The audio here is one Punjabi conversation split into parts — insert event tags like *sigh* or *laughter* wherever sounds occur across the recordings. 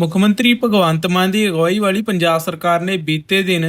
ਮੁੱਖ ਮੰਤਰੀ ਭਗਵੰਤ ਮਾਨ ਦੀ ਅਗਵਾਈ ਵਾਲੀ ਪੰਜਾਬ ਸਰਕਾਰ ਨੇ ਬੀਤੇ ਦਿਨ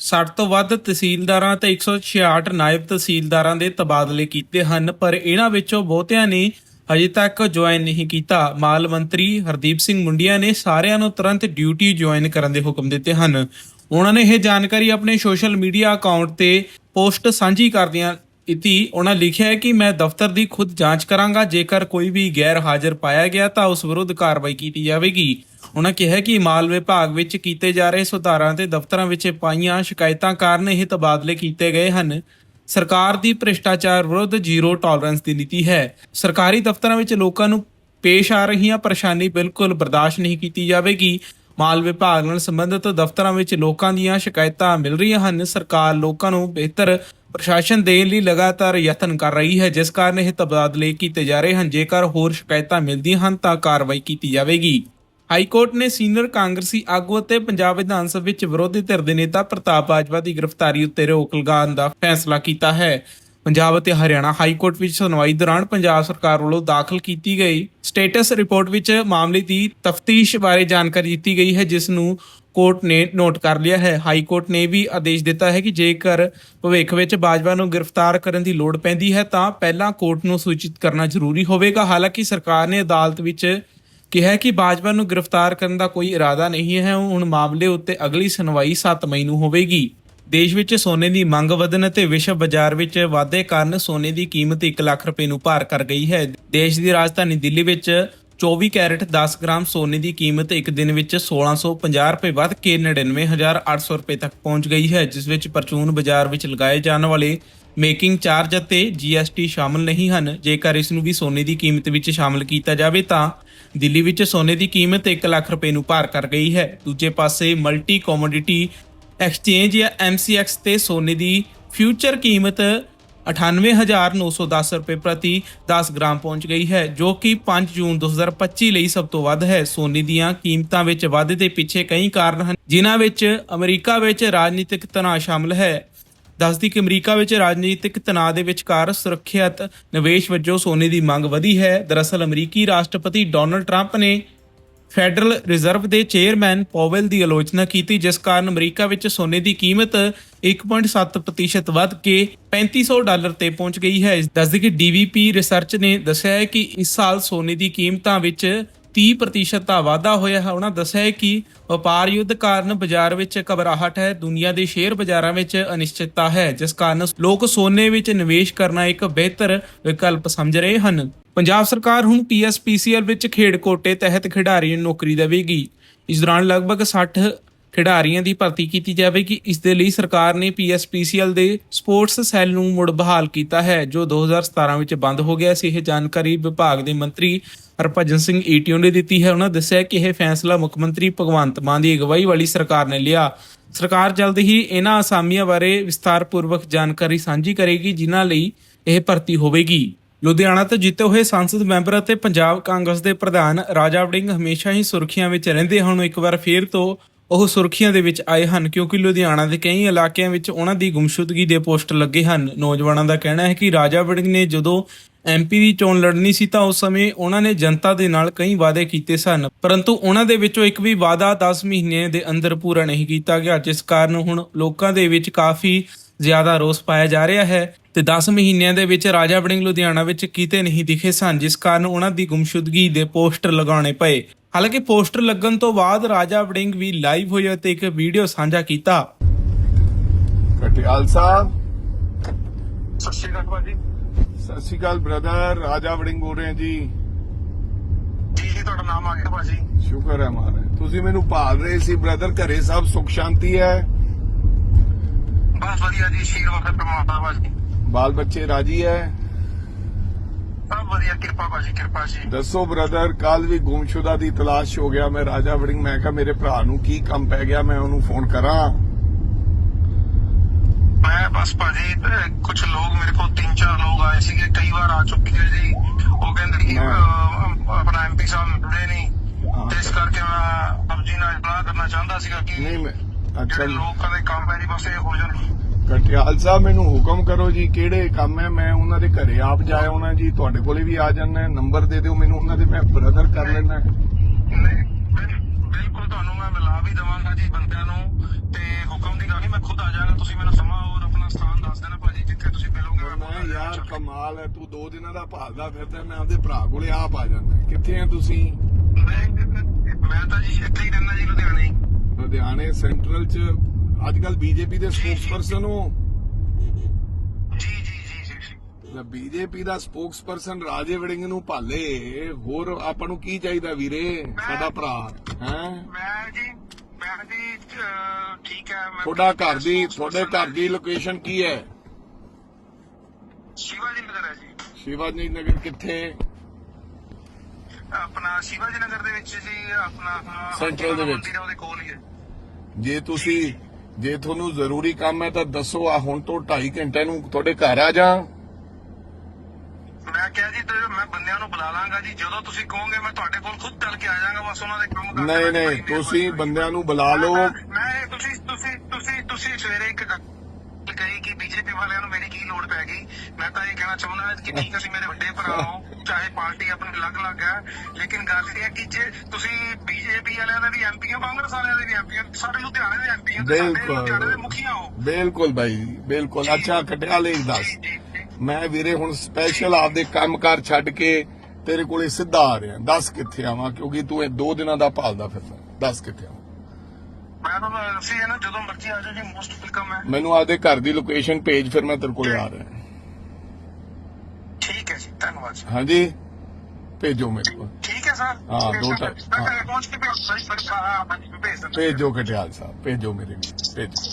60 ਤੋਂ ਵੱਧ ਤਹਿਸੀਲਦਾਰਾਂ ਤੇ 166 ਨਾਇਬ ਤਹਿਸੀਲਦਾਰਾਂ ਦੇ ਤਬਾਦਲੇ ਕੀਤੇ ਹਨ, ਪਰ ਇਹਨਾਂ ਵਿੱਚੋਂ ਬਹੁਤਿਆਂ ਨੇ ਅਜੇ ਤੱਕ ਜੁਆਇਨ ਨਹੀਂ ਕੀਤਾ। ਮਾਲ ਮੰਤਰੀ ਹਰਦੀਪ ਸਿੰਘ ਮੁੰਡੀਆ ਨੇ ਸਾਰਿਆਂ ਨੂੰ ਤੁਰੰਤ ਡਿਊਟੀ ਜੁਆਇਨ ਕਰਨ ਦੇ ਹੁਕਮ ਦਿੱਤੇ ਹਨ। ਉਹਨਾਂ ਨੇ ਇਹ ਜਾਣਕਾਰੀ ਆਪਣੇ ਸੋਸ਼ਲ ਮੀਡੀਆ ਅਕਾਊਂਟ ਤੇ ਪੋਸਟ ਸਾਂਝੀ ਕਰਦਿਆਂ ਇਤੀ ਉਹਨਾਂ ਲਿਖਿਆ ਹੈ ਕਿ ਮੈਂ ਦਫ਼ਤਰ ਦੀ ਖੁਦ ਜਾਂਚ ਕਰਾਂਗਾ। ਜੇਕਰ ਕੋਈ ਵੀ ਗੈਰ ਹਾਜ਼ਰ ਪਾਇਆ ਗਿਆ ਤਾਂ ਉਸ ਵਿਰੁੱਧ ਕਾਰਵਾਈ ਕੀਤੀ ਜਾਵੇਗੀ। ਉਹਨਾਂ ਕਿਹਾ ਕਿ ਮਾਲ ਵਿਭਾਗ ਵਿੱਚ ਕੀਤੇ ਜਾ ਰਹੇ ਸੁਧਾਰਾਂ ਤੇ ਦਫ਼ਤਰਾਂ ਵਿੱਚ ਪਾਈਆਂ ਸ਼ਿਕਾਇਤਾਂ ਕਾਰਨ ਇਹ ਤਬਾਦਲੇ ਕੀਤੇ ਗਏ ਹਨ। ਸਰਕਾਰ ਦੀ ਭ੍ਰਿਸ਼ਟਾਚਾਰ ਵਿਰੁੱਧ ਜ਼ੀਰੋ ਟੋਲਰੈਂਸ ਦੀ ਨੀਤੀ ਹੈ। ਸਰਕਾਰੀ ਦਫ਼ਤਰਾਂ ਵਿੱਚ ਲੋਕਾਂ ਨੂੰ ਪੇਸ਼ ਆ ਰਹੀਆਂ ਪਰੇਸ਼ਾਨੀ ਬਿਲਕੁਲ ਬਰਦਾਸ਼ਤ ਨਹੀਂ ਕੀਤੀ ਜਾਵੇਗੀ। ਮਾਲ ਵਿਭਾਗ ਨਾਲ ਸੰਬੰਧਿਤ ਦਫ਼ਤਰਾਂ ਵਿੱਚ ਲੋਕਾਂ ਦੀਆਂ ਸ਼ਿਕਾਇਤਾਂ ਮਿਲ ਰਹੀਆਂ ਹਨ। ਸਰਕਾਰ ਲੋਕਾਂ ਨੂੰ ਬਿਹਤਰ ਪ੍ਰਸ਼ਾਸਨ ਦੇਣ ਲਈ ਲਗਾਤਾਰ ਯਤਨ ਕਰ ਰਹੀ ਹੈ, ਜਿਸ ਕਾਰਨ ਇਹ ਤਬਾਦਲੇ ਕੀਤੇ ਜਾ ਰਹੇ ਹਨ। ਜੇਕਰ ਹੋਰ ਸ਼ਿਕਾਇਤਾਂ ਮਿਲਦੀਆਂ ਹਨ, ਤਾਂ ਕਾਰਵਾਈ ਕੀਤੀ ਜਾਵੇਗੀ। ਹਾਈ ਕੋਰਟ ਨੇ ਸੀਨੀਅਰ ਕਾਂਗਰਸੀ ਆਗੂ ਅਤੇ ਪੰਜਾਬ ਵਿਧਾਨ ਸਭਾ ਵਿੱਚ ਵਿਰੋਧੀ ਧਿਰ ਦੇ ਨੇਤਾ ਪ੍ਰਤਾਪ ਬਾਜਵਾ ਦੀ ਗ੍ਰਿਫਤਾਰੀ ਉੱਤੇ ਰੋਕ ਲਗਾਉਣ ਦਾ ਫੈਸਲਾ ਕੀਤਾ ਹੈ। ਪੰਜਾਬ ਅਤੇ ਹਰਿਆਣਾ ਹਾਈ ਕੋਰਟ ਵਿੱਚ ਸੁਣਵਾਈ ਦੌਰਾਨ ਪੰਜਾਬ ਸਰਕਾਰ ਵੱਲੋਂ ਦਾਖਲ ਕੀਤੀ ਗਈ ਸਟੇਟਸ ਰਿਪੋਰਟ ਵਿੱਚ ਮਾਮਲੇ ਦੀ ਤਫਤੀਸ਼ ਬਾਰੇ ਜਾਣਕਾਰੀ ਦਿੱਤੀ ਗਈ ਹੈ, ਜਿਸ ਨੂੰ ਕੋਰਟ ਨੇ ਨੋਟ ਕਰ ਲਿਆ ਹੈ। ਹਾਈ ਕੋਰਟ ਨੇ ਵੀ ਆਦੇਸ਼ ਦਿੱਤਾ ਹੈ ਕਿ ਜੇਕਰ ਭਵਿੱਖ ਵਿੱਚ ਬਾਜਵਾ ਨੂੰ ਗ੍ਰਿਫਤਾਰ ਕਰਨ ਦੀ ਲੋੜ ਪੈਂਦੀ ਹੈ, ਤਾਂ ਪਹਿਲਾਂ ਕੋਰਟ ਨੂੰ ਸੂਚਿਤ ਕਰਨਾ ਜ਼ਰੂਰੀ ਹੋਵੇਗਾ। ਹਾਲਾਂਕਿ ਸਰਕਾਰ ਨੇ ਅਦਾਲਤ ਵਿੱਚ ਕਿਹਾ ਕਿ ਬਾਜਵਾ ਨੂੰ ਗ੍ਰਿਫਤਾਰ ਕਰਨ ਦਾ ਕੋਈ ਇਰਾਦਾ ਨਹੀਂ ਹੈ। ਹੁਣ ਮਾਮਲੇ ਉੱਤੇ ਅਗਲੀ ਸੁਣਵਾਈ 7 ਮਈ ਨੂੰ ਹੋਵੇਗੀ। ਦੇਸ਼ ਵਿੱਚ ਸੋਨੇ ਦੀ ਮੰਗ ਵਧਣ ਅਤੇ ਵਿਸ਼ਵ ਬਾਜ਼ਾਰ ਵਿੱਚ ਵਾਧੇ ਕਾਰਨ ਸੋਨੇ ਦੀ ਕੀਮਤ 1 ਲੱਖ ਰੁਪਏ ਨੂੰ ਪਾਰ ਕਰ ਗਈ ਹੈ। ਦੇਸ਼ ਦੀ ਰਾਜਧਾਨੀ ਦਿੱਲੀ ਵਿੱਚ 24 ਕੈਰਟ 10 ਗ੍ਰਾਮ ਸੋਨੇ ਦੀ ਕੀਮਤ ਇੱਕ ਦਿਨ ਵਿੱਚ 1650 ਰੁਪਏ ਵੱਧ ਕੇ 99800 ਰੁਪਏ ਤੱਕ ਪਹੁੰਚ ਗਈ ਹੈ, ਜਿਸ ਵਿੱਚ ਪਰਚੂਨ ਬਾਜ਼ਾਰ ਵਿੱਚ ਲਗਾਏ ਜਾਣ ਵਾਲੇ ਮੇਕਿੰਗ ਚਾਰਜ ਅਤੇ GST ਸ਼ਾਮਲ ਨਹੀਂ ਹਨ। ਜੇਕਰ ਇਸ ਨੂੰ ਵੀ ਸੋਨੇ ਦੀ ਕੀਮਤ ਵਿੱਚ ਸ਼ਾਮਲ ਕੀਤਾ ਜਾਵੇ ਤਾਂ ਦਿੱਲੀ ਵਿੱਚ ਸੋਨੇ ਦੀ ਕੀਮਤ 1 ਲੱਖ ਰੁਪਏ ਨੂੰ ਪਾਰ ਕਰ ਗਈ ਹੈ। ਦੂਜੇ ਪਾਸੇ ਮਲਟੀ ਕਮੋਡਿਟੀ ਐਕਸਚੇਂਜ ਜਾਂ MCX ਤੇ ਸੋਨੇ ਦੀ ਫਿਊਚਰ ਕੀਮਤ 98910 ਰੁਪਏ ਪ੍ਰਤੀ 10 ਗ੍ਰਾਮ ਪਹੁੰਚ ਗਈ ਹੈ, ਜੋ ਕਿ 5 ਜੂਨ 2025 ਲਈ ਸਭ ਤੋਂ ਵੱਧ ਹੈ। ਸੋਨੇ ਦੀਆਂ ਕੀਮਤਾਂ ਵਿੱਚ ਵਾਧੇ ਦੇ ਪਿੱਛੇ ਕਈ ਕਾਰਨ ਹਨ, ਜਿਨ੍ਹਾਂ ਵਿੱਚ ਅਮਰੀਕਾ ਵਿੱਚ ਰਾਜਨੀਤਿਕ ਤਣਾਅ ਸ਼ਾਮਲ ਹੈ। ਦੱਸਦੀ ਕਿ ਅਮਰੀਕਾ ਵਿੱਚ ਰਾਜਨੀਤਿਕ ਤਣਾਅ ਦੇ ਵਿਚਕਾਰ ਸੁਰੱਖਿਅਤ ਨਿਵੇਸ਼ ਵਜੋਂ ਸੋਨੇ ਦੀ ਮੰਗ ਵਧੀ ਹੈ। ਦਰਅਸਲ ਅਮਰੀਕੀ ਰਾਸ਼ਟਰਪਤੀ ਡੋਨਲਡ ਟਰੰਪ ਨੇ ਫੈਡਰਲ ਰਿਜ਼ਰਵ ਦੇ ਚੇਅਰਮੈਨ ਪੋਵੈਲ ਦੀ ਆਲੋਚਨਾ ਕੀਤੀ, ਜਿਸ ਕਾਰਨ ਅਮਰੀਕਾ ਵਿੱਚ ਸੋਨੇ ਦੀ ਕੀਮਤ 1.7% ਵੱਧ ਕੇ 3500 ਡਾਲਰ ਤੇ ਪਹੁੰਚ ਗਈ ਹੈ। ਦੱਸਦੇ ਕਿ DVP ਰਿਸਰਚ ਨੇ ਦੱਸਿਆ ਹੈ ਕਿ ਇਸ ਸਾਲ ਸੋਨੇ ਦੀ ਕੀਮਤਾਂ ਵਿੱਚ 30% ਦਾ ਵਾਧਾ ਹੋਇਆ ਹੈ। ਉਹਨਾਂ ਦੱਸਿਆ ਹੈ ਕਿ ਵਪਾਰ ਯੁੱਧ ਕਾਰਨ ਬਾਜ਼ਾਰ ਵਿੱਚ ਘਬਰਾਹਟ ਹੈ। ਦੁਨੀਆ ਦੇ ਸ਼ੇਅਰ ਬਾਜ਼ਾਰਾਂ ਵਿੱਚ ਅਨਿਸ਼ਚਿਤਤਾ ਹੈ। ਜਿਸ ਕਾਰਨ ਲੋਕ ਸੋਨੇ ਵਿੱਚ ਨਿਵੇਸ਼ ਕਰਨਾ ਇੱਕ ਬਿਹਤਰ ਵਿਕਲਪ ਸਮਝ ਰਹੇ ਹਨ। ਪੰਜਾਬ ਸਰਕਾਰ ਹੁਣ ਪੀਐਸਪੀਸੀਐਲ ਵਿੱਚ ਖੇਡ ਕੋਟੇ ਤਹਿਤ ਖਿਡਾਰੀ ਨੂੰ ਨੌਕਰੀ ਦੇਵੇਗੀ। ਇਸ ਦੌਰਾਨ ਲਗਭਗ 60 ਖਿਡਾਰੀਆਂ ਦੀ ਭਰਤੀ ਕੀਤੀ ਜਾਵੇਗੀ। ਇਸ ਦੇ ਲਈ ਸਰਕਾਰ ਨੇ ਪੀਐਸਪੀਸੀਐਲ ਦੇ ਸਪੋਰਟਸ ਸੈੱਲ ਨੂੰ ਮੁੜ ਬਹਾਲ ਕੀਤਾ ਹੈ, ਜੋ 2017 ਵਿੱਚ ਬੰਦ ਹੋ ਗਿਆ ਸੀ। ਇਹ ਜਾਣਕਾਰੀ ਵਿਭਾਗ ਦੇ ਮੰਤਰੀ ਹਰਭਜਨ ਸਿੰਘ ਈਟੀਓ ਨੇ ਦਿੱਤੀ ਹੈ। ਉਹਨਾਂ ਦੱਸਿਆ ਕਿ ਇਹ ਫੈਸਲਾ ਮੁੱਖ ਮੰਤਰੀ ਭਗਵੰਤ ਮਾਨ ਦੀ ਅਗਵਾਈ ਵਾਲੀ ਸਰਕਾਰ ਨੇ ਲਿਆ। ਸਰਕਾਰ ਜਲਦ ਹੀ ਇਹਨਾਂ ਅਸਾਮੀਆਂ ਬਾਰੇ ਵਿਸਤਾਰਪੂਰਵਕ ਜਾਣਕਾਰੀ ਸਾਂਝੀ ਕਰੇਗੀ, ਜਿਨ੍ਹਾਂ ਲਈ ਇਹ ਭਰਤੀ ਹੋਵੇਗੀ। ਲੁਧਿਆਣਾ ਤੋਂ ਜਿੱਤੇ ਹੋਏ ਸੰਸਦ ਮੈਂਬਰ ਅਤੇ ਪੰਜਾਬ ਕਾਂਗਰਸ ਦੇ ਪ੍ਰਧਾਨ ਰਾਜਾ ਵੜਿੰਗ ਹਮੇਸ਼ਾ ਹੀ ਸੁਰਖੀਆਂ ਵਿੱਚ ਰਹਿੰਦੇ ਹਨ। ਇੱਕ ਵਾਰ ਫੇਰ ਤੋਂ ਉਹ ਸੁਰਖੀਆਂ ਦੇ ਵਿੱਚ ਆਏ ਹਨ, ਕਿਉਂਕਿ ਲੁਧਿਆਣਾ ਦੇ ਕਈ ਇਲਾਕਿਆਂ ਵਿੱਚ ਉਹਨਾਂ ਦੀ ਗੁੰਮਸ਼ੁਦਗੀ ਦੇ ਪੋਸਟਰ ਲੱਗੇ ਹਨ। ਨੌਜਵਾਨਾਂ ਦਾ ਕਹਿਣਾ ਹੈ ਕਿ ਰਾਜਾ ਵੜਿੰਗ ਨੇ ਜਦੋਂ ਐਮਪੀ ਦੀ ਚੋਣ ਲੜਨੀ ਸੀ ਤਾਂ ਉਸ ਸਮੇਂ ਉਹਨਾਂ ਨੇ ਜਨਤਾ ਦੇ ਨਾਲ ਕਈ ਵਾਅਦੇ ਕੀਤੇ ਸਨ, ਪਰੰਤੂ ਉਹਨਾਂ ਦੇ ਵਿੱਚੋਂ ਇੱਕ ਵੀ ਵਾਅਦਾ 10 ਮਹੀਨੇ ਦੇ ਅੰਦਰ ਪੂਰਾ ਨਹੀਂ ਕੀਤਾ ਗਿਆ, ਜਿਸ ਕਾਰਨ ਹੁਣ ਲੋਕਾਂ ਦੇ ਵਿੱਚ ਕਾਫੀ ਜ਼ਿਆਦਾ ਰੋਸ ਪਾਇਆ ਜਾ ਰਿਹਾ ਹੈ। ਤੇ 10 ਮਹੀਨਿਆਂ ਦੇ ਵਿੱਚ ਰਾਜਾ ਵੜਿੰਗ ਲੁਧਿਆਣਾ ਵਿੱਚ ਕਿਤੇ ਨਹੀਂ ਦਿਖੇ ਸਨ ਜਿਸ ਕਾਰਨ ਉਹਨਾਂ ਦੀ ਗੁੰਮਸ਼ੁਦਗੀ ਦੇ ਪੋਸਟਰ ਲਗਾਉਣੇ ਪਏ। ਹਾਲਾਂਕਿ ਪੋਸਟਰ ਲੱਗਣ ਤੋਂ ਬਾਅਦ ਰਾਜਾ ਵੜਿੰਗ ਵੀ ਲਾਈਵ ਹੋਇਆ ਤੇ ਇੱਕ ਵੀਡੀਓ ਸਾਂਝਾ ਕੀਤਾ। ਕਟਿਆਲ ਸਾਹਿਬ। ਸਤਿ ਸ਼੍ਰੀ ਅਕਾਲ ਭਾਜੀ। ਸਤਿ ਸ਼੍ਰੀ ਅਕਾਲ ਬ੍ਰਦਰ ਰਾਜਾ ਵੜਿੰਗ ਬੋਲ ਰਹੇ ਹਾਂ ਜੀ। ਜੀ ਜੀ ਤੁਹਾਡਾ ਨਾਮ ਆ ਗਿਆ ਭਾਜੀ। ਸ਼ੁਕਰ ਹੈ ਮਹਾਰਾਜ। ਤੁਸੀਂ ਮੈਨੂੰ ਭਾਲ ਰਹੇ ਸੀ ਬ੍ਰਦਰ ਘਰੇ ਸਭ ਸੁਖ ਸ਼ਾਂਤੀ ਹੈ? ਬਸ ਵਧੀਆ ਜੀ ਸ਼ੀਰ ਵਕਤ ਪ੍ਰਮਾਤਮਾ ਭਾਜੀ। ਬਾਲ ਬੱਚੇ ਰਾਜੀ ਹੈ? ਸਭ ਵਧੀਆ ਕਿਰਪਾ ਭਾਜੀ ਕਿਰਪਾ ਜੀ। ਦੱਸੋ ਬ੍ਰਦਰ ਕੱਲ ਵੀ ਗੁੰਮਸ਼ੁਦਾ ਦੀ ਤਲਾਸ਼ ਹੋ ਗਿਆ ਮੈਂ ਰਾਜਾ ਵੜਿੰਗ ਮੈਂ ਕਿਹਾ ਮੇਰੇ ਭਰਾ ਨੂੰ ਕੀ ਕੰਮ ਪੈ ਗਿਆ ਮੈਂ ਉਹਨੂੰ ਫੋਨ ਕਰਾਂ। ਮੈਂ ਬਸ ਭਾਜੀ ਕੁਝ ਲੋਕ ਮੇਰੇ ਕੋਲ ਤਿੰਨ ਚਾਰ ਲੋਕ ਆਏ ਸੀਗੇ ਕਈ ਵਾਰ ਆ ਚੁੱਕੇ ਜੀ। ਉਹ ਕਹਿੰਦੇ ਕਿ ਆਪਣਾ ਐਮਪੀ ਸਾਹਿਬ ਜੁੜੇ ਨਹੀਂ। ਇਸ ਕਰਕੇ ਮੈਂ ਆਪ ਜੀ ਨਾਲ ਇਤਲਾਹ ਕਰਨਾ ਚਾਹੁੰਦਾ ਸੀਗਾ ਕਿ ਨਹੀਂ ਮੈਂ ਅੱਛਾ। ਲੋਕਾਂ ਦੇ ਕੰਮ ਹੈ ਜੀ ਬਸ ਇਹ ਹੋ ਜਾਣ। ਕਟਿਆਲ ਸਾਹਿਬ ਮੈਨੂੰ ਹੁਕਮ ਕਰੋ ਜੀ ਕਿਹੜੇ ਕੰਮ ਹੈ? ਮੈਂ ਉਹਨਾਂ ਦੇ ਘਰੇ ਆਪ ਜਾਇਆ ਉਹਨਾਂ ਜੀ। ਤੁਹਾਡੇ ਕੋਲੇ ਵੀ ਆ ਜਾਣਾ ਨੰਬਰ ਦੇ ਦਿਓ ਮੈਨੂੰ ਉਹਨਾਂ ਦੇ ਮੈਂ ਬ੍ਰਦਰ ਕਰ ਲੈਣਾ ਬਿਲਕੁਲ ਤੁਹਾਨੂੰ ਮੈਂ ਮਿਲਾ ਵੀ ਦਵਾਂਗਾ ਜੀ ਬੰਦਿਆਂ ਨੂੰ। ਤੇ ਹੁਕਮ ਦੀ ਗੱਲ ਨਹੀਂ ਮੈਂ ਖੁਦ ਆ ਜਾਵਾਂਗਾ ਤੁਸੀਂ ਮੈਨੂੰ ਸਮਾਂ ਔਰ ਆਪਣਾ ਸਥਾਨ ਦੱਸ ਦੇਣਾ ਭਾਜੀ ਜਿੱਥੇ ਤੁਸੀਂ ਮਿਲੋਗੇ ਮੈਂ ਯਾਰ ਕਮਾਲ ਹੈ। ਤੂੰ ਦੋ ਦਿਨਾਂ ਦਾ ਭਾਲਦਾ ਫਿਰਦਾ ਮੈਂ ਆਪਦੇ ਭਰਾ ਕੋਲੇ ਆਪ ਆ ਜਾਂਦਾ ਕਿੱਥੇ ਆ ਤੁਸੀਂ? ਮੈਂ ਤਾਂ ਜੀ ਇੱਥੇ ਹੀ ਰਹਿੰਦਾ ਜੀ ਲੁਧਿਆਣੇ। ਲੁਧਿਆਣੇ ਸੈਂਟਰਲ ਚ। ਅੱਜ ਕੱਲ ਬੀਜੇਪੀ ਦੇ ਸਪੋਕਸਪਰਸਨ ਹੋ। ਜੀ ਜੀ ਜੀ ਜੀ ਬੀਜੇਪੀ ਦਾ ਸਪੋਕਸਪਰਸਨ ਰਾਜੇ ਵੜਿੰਗ ਨੂੰ ਭਾਲੇ। ਹੋਰ ਆਪਾਂ ਨੂੰ ਕੀ ਚਾਹੀਦਾ ਵੀਰੇ? ਸਾਡਾ ਭਰਾ ਹੈ? ਮੈਂ ਜੀ ਮੈਂ ਜੀ ਅਹ, ਠੀਕ ਹੈ ਮੈਂ ਤੁਹਾਡਾ ਘਰ ਦੀ ਤੁਹਾਡੇ ਘਰ ਦੀ ਲੋਕੇਸ਼ਨ ਕੀ ਹੈ? ਸ਼ਿਵਾਜੀ ਨਗਰ ਹੈ ਜੀ। ਸ਼ਿਵਾਜੀ ਨਗਰ ਕਿੱਥੇ? ਆਪਣਾ ਸ਼ਿਵਾਜੀ ਨਗਰ ਦੇ ਵਿੱਚ ਜੀ ਆਪਣਾ Central ਦੇ ਵਿੱਚ। ਉਹਦੇ ਕੋਲ ਹੀ ਹੈ। ਜੇ ਤੁਸੀਂ ਜੇ ਤੁਹਾਨੂੰ ਜ਼ਰੂਰੀ ਕੰਮ ਹੈ ਤਾਂ ਦੱਸੋ ਆ ਹੁਣ ਤੋਂ 2.5 ਘੰਟੇ ਨੂੰ ਤੁਹਾਡੇ ਘਰ ਆ ਜਾ ਮੈਂ ਕਿਹਾ ਜੀ ਤੇ ਮੈਂ ਬੰਦਿਆਂ ਨੂੰ ਬੁਲਾ ਲਾਂਗਾ ਜੀ। ਜਦੋਂ ਤੁਸੀਂ ਕਹੋਗੇ ਮੈਂ ਤੁਹਾਡੇ ਕੋਲ ਖੁਦ ਚੱਲ ਕੇ ਆ ਜਾਵਾਂਗਾ ਬਸ ਉਹਨਾਂ ਦੇ ਕੰਮ ਕਰ ਨਹੀਂ ਨਹੀਂ ਤੁਸੀਂ। ਬੰਦਿਆਂ ਨੂੰ ਬੁਲਾ ਲਓ। ਮੈਂ ਮੈਂ- ਤੁਸੀਂ ਤੁਸੀਂ ਤੁਸੀਂ ਤੁਸੀਂ ਸਵੇਰੇ ਇੱਕ ਗੱਲ ਕਹੀ ਕਿ ਬੀਜੇਪੀ ਵਾਲਿਆਂ ਨੂੰ ਮੇਰੀ ਕੀ ਲੋੜ ਪੈ ਗਈ? ਮੈਂ ਤਾਂ ਇਹ ਕਹਿਣਾ ਚਾਹੁੰਦਾ ਕਿ *laughs* ਠੀਕ ਅਸੀਂ ਮੇਰੇ ਵੱਡੇ ਭਰਾ ਹੋ। ਚਾਹੇ ਪਾਰਟੀ ਆਪਣੀ ਅਲੱਗ-ਅਲੱਗ ਹੈ ਲੇਕਿਨ ਗੱਲ ਇਹ ਹੈ ਕਿ ਜੇ ਤੁਸੀਂ ਬੀਜੇਪੀ ਵਾਲਿਆਂ ਦੇ ਵੀ ਐਮਪੀ ਹੋ ਕਾਂਗਰਸ ਵਾਲਿਆਂ ਦੇ ਵੀ ਐਮਪੀ ਹੋ ਸਾਡੇ ਲੁਧਿਆਣੇ ਦੇ ਐਮਪੀ ਹੋ ਤੇ ਸਾਡੇ। ਲੁਧਿਆਣੇ ਦੇ ਮੁਖੀਆ ਹੋ। ਬਿਲਕੁਲ ਭਾਈ ਬਿਲਕੁਲ। ਅੱਛਾ ਕਟਿਆ ਲਈ ਦੱਸ। ਮੈਂ ਵੀਰੇ ਹੁਣ ਸਪੈਸ਼ਲ ਆਪਦੇ ਕੰਮਕਾਰ ਛੱਡ ਕੇ ਤੇਰੇ ਕੋਲੇ ਸਿੱਧਾ ਆ ਰਿਹਾ। ਦੱਸ ਕਿੱਥੇ ਆਵਾਂ ਕਿਉਂਕਿ ਤੂੰ ਇਹ ਦੋ ਦਿਨਾਂ ਦਾ ਭਾਲਦਾ ਫਿਰਦਾ। ਦੱਸ ਕਿੱਥੇ ਆਵਾਂ। ਮੈਂ ਤੁਹਾਨੂੰ ਦੱਸੀ ਹੈ ਨਾ ਜਦੋਂ ਮਰਜ਼ੀ ਆ ਜਾਓ ਜੀ ਮੋਸਟ ਵੈਲਕਮ ਹੈ। ਮੈਨੂੰ ਆਪਦੇ ਘਰ ਦੀ ਲੋਕੇਸ਼ਨ ਭੇਜ ਫਿਰ ਮੈਂ ਤੇਰੇ ਕੋਲੇ ਆ ਰਿਹਾ। ਠੀਕ ਹੈ ਜੀ ਧੰਨਵਾਦ ਜੀ ਹਾਂਜੀ। ਭੇਜੋ ਮੇਰੇ ਕੋਲ। ਠੀਕ ਹੈ ਸਰ। ਹਾਂ, ਦੋ ਟਾ- ਮੈਂ ਘਰੇ ਪਹੁੰਚ ਕੇ ਭੇਜ ਹਾਂ ਹਾਂ, ਭੇਜ ਕਟਿਆਲ ਸਾਹਿਬ। ਭੇਜੋ ਮੇਰੇ ਲਈ ਭੇਜੋ